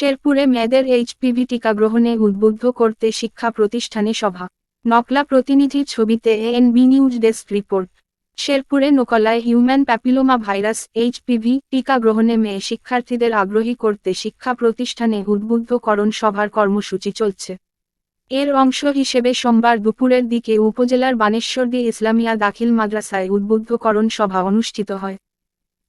শেরপুরে মেয়েদের এইচপিভি টিকা গ্রহণে উদ্বুদ্ধ করতে শিক্ষা প্রতিষ্ঠানে সভা। নকলা প্রতিনিধির ছবিতে এএনবি নিউজ ডেস্ক রিপোর্ট শেরপুরে নকলায় হিউম্যান প্যাপিলোমা ভাইরাস এইচপিভি টিকা গ্রহণে মেয়ে শিক্ষার্থীদের আগ্রহী করতে শিক্ষা প্রতিষ্ঠানে উদ্বুদ্ধকরণ সভার কর্মসূচি চলছে। এর অংশ হিসেবে সোমবার দুপুরের দিকে উপজেলার বানেশ্বরদী ইসলামিয়া দাখিল মাদ্রাসায় উদ্বুদ্ধকরণ সভা অনুষ্ঠিত হয়।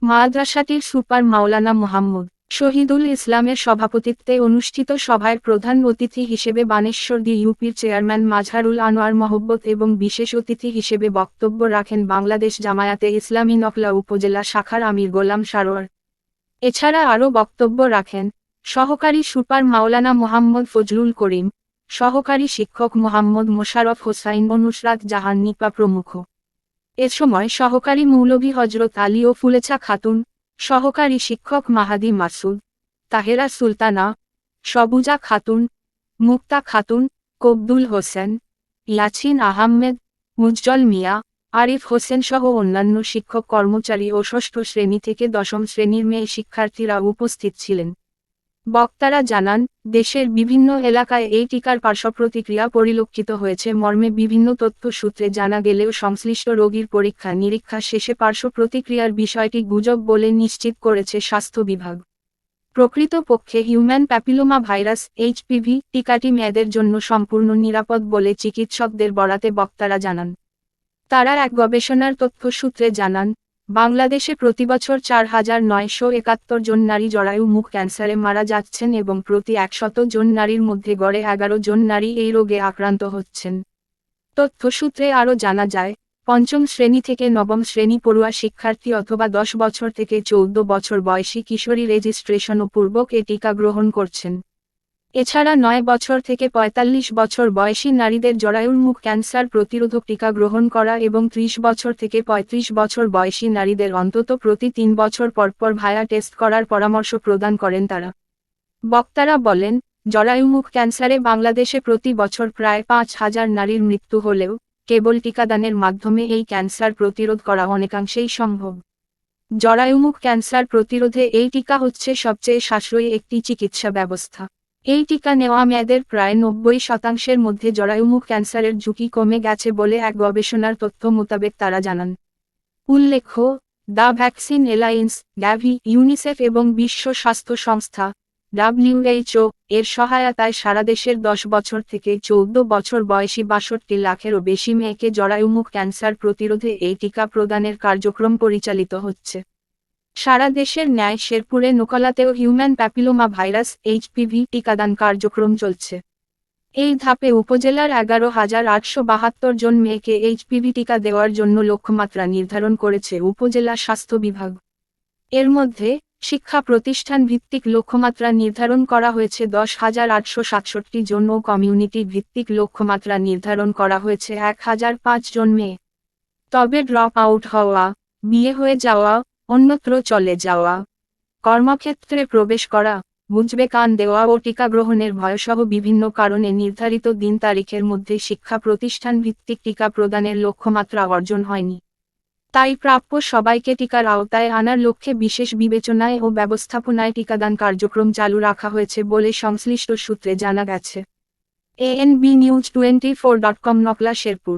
মাদ্রাসাটির সুপার মাওলানা মোহাম্মদ শহীদুল ইসলামের সভাপতিত্বে অনুষ্ঠিত সভায় প্রধান অতিথি হিসেবে বানেশ্বরদী ইউপির চেয়ারম্যান মাজহারুল আনোয়ার মহব্বত এবং বিশেষ অতিথি হিসেবে বক্তব্য রাখেন বাংলাদেশ জামায়াতে ইসলামী নকলা উপজেলা শাখার আমির গোলাম সারোয়ার। এছাড়া আরও বক্তব্য রাখেন সহকারী সুপার মাওলানা মোহাম্মদ ফজলুল করিম, সহকারী শিক্ষক মোহাম্মদ মোশারফ হোসাইন ও নুসরাত জাহান নিপা প্রমুখ। এ সময় সহকারী মৌলভী হজরত আলী ও ফুলেছা খাতুন সহকারী শিক্ষক মাহাদি মাসুদ, তাহেরা সুলতানা, সবুজা খাতুন, মুক্তা খাতুন, কবদুল হোসেন ইয়াছিন আহমেদ, মুজ্জল মিয়া, আরিফ হোসেন সহ অন্যান্য শিক্ষক কর্মচারী ও ষষ্ঠ শ্রেণি থেকে দশম শ্রেণির মেয়ে শিক্ষার্থীরা উপস্থিত ছিলেন। বক্তারা জানান, দেশের বিভিন্ন এলাকায় এই টিকার পার্শ্ব প্রতিক্রিয়া পরিলক্ষিত হয়েছে। মর্মে বিভিন্ন তথ্য সূত্রে জানা গেলেও সংশ্লিষ্ট রোগীর পরীক্ষা নিরীক্ষা শেষে পার্শ্ব প্রতিক্রিয়ার বিষয়টি গুজব বলে নিশ্চিত করেছে স্বাস্থ্য বিভাগ। প্রকৃতপক্ষে হিউম্যান প্যাপিলোমা ভাইরাস, এইচপিভি, টিকাটি মেয়েদের জন্য সম্পূর্ণ নিরাপদ বলে চিকিৎসকদের বরাতে বক্তারা জানান। তারা এক গবেষণার তথ্য সূত্রে জানান বাংলাদেশে প্রতিবছর চার হাজার নয়শো একাত্তর জন নারী জরায়ু মুখ ক্যান্সারে মারা যাচ্ছেন এবং প্রতি একশত জন নারীর মধ্যে গড়ে এগারো জন নারী এই রোগে আক্রান্ত হচ্ছেন। তথ্যসূত্রে আরও জানা যায়, পঞ্চম শ্রেণি থেকে নবম শ্রেণি পড়ুয়া শিক্ষার্থী অথবা দশ বছর থেকে চৌদ্দ বছর বয়সী কিশোরী রেজিস্ট্রেশন ও পূর্বক এ টিকা গ্রহণ করছেন। এছাড়া নয় বছর থেকে ৪৫ বছর বয়সী নারীদের জরায়ুর্মুখ ক্যান্সার প্রতিরোধক টিকা গ্রহণ করা এবং ৩০ বছর থেকে ৩৫ বছর বয়সী নারীদের অন্তত প্রতি তিন বছর পরপর ভায়া টেস্ট করার পরামর্শ প্রদান করেন তারা। বক্তারা বলেন জরায়ুমুখ ক্যান্সারে বাংলাদেশে প্রতি বছর প্রায় পাঁচ হাজার নারীর মৃত্যু হলেও কেবল টিকাদানের মাধ্যমে এই ক্যান্সার প্রতিরোধ করা অনেকাংশেই সম্ভব। জরায়ুমুখ ক্যান্সার প্রতিরোধে এই টিকা হচ্ছে সবচেয়ে সাশ্রয়ী একটি চিকিৎসা ব্যবস্থা। এই টিকা নেওয়া মেয়েদের প্রায় নব্বই শতাংশের মধ্যে জরায়ুমুখ ক্যান্সারের ঝুঁকি কমে গেছে বলে এক গবেষণার তথ্য মোতাবেক তারা জানান। উল্লেখ্য, the vaccine alliance, GAVI, UNICEF এবং বিশ্ব স্বাস্থ্য সংস্থা ডাব্লিউএইচও এর সহায়তায় সারা দেশের দশ বছর থেকে চৌদ্দ বছর বয়সী বাষট্টি লাখেরও বেশি মেয়েকে জরায়ুমুখ ক্যান্সার প্রতিরোধে এই টিকা প্রদানের কার্যক্রম পরিচালিত হচ্ছে। সারা দেশের ন্যায় শেরপুরে নোকলাতেও হিউম্যান প্যাপিলোমা ভাইরাস এইচপিভি টিকাদান কার্যক্রম চলছে। এই ধাপে উপজেলার এগারো হাজার আটশো বাহাত্তর জন মেয়েকে এইচপিভি টিকা দেওয়ার জন্য লক্ষ্যমাত্রা নির্ধারণ করেছে উপজেলা স্বাস্থ্য বিভাগ। এর মধ্যে শিক্ষা প্রতিষ্ঠান ভিত্তিক লক্ষ্যমাত্রা নির্ধারণ করা হয়েছে, দশ হাজার আটশো সাতষট্টি জন ও কমিউনিটি ভিত্তিক লক্ষ্যমাত্রা নির্ধারণ করা হয়েছে, এক হাজার পাঁচ জন মেয়ে। তবে ড্রপ আউট হওয়া, বিয়ে হয়ে যাওয়া অন্যত্র চলে যাওয়া। কর্মক্ষেত্রে প্রবেশ করা, বুঝবে কান দেওয়া ও টিকা গ্রহণের ভয়সহ বিভিন্ন কারণে নির্ধারিত দিন তারিখের মধ্যে শিক্ষা প্রতিষ্ঠান ভিত্তিক টিকা প্রদানের লক্ষ্যমাত্রা অর্জন হয়নি। তাই প্রাপ্য সবাইকে টিকার আওতায় আনার লক্ষ্যে বিশেষ বিবেচনায় ও ব্যবস্থাপনায় টিকাদান কার্যক্রম চালু রাখা হয়েছে বলে সংশ্লিষ্ট সূত্রে জানা গেছে। ANB news twenty four dot com Nakla Sherpur.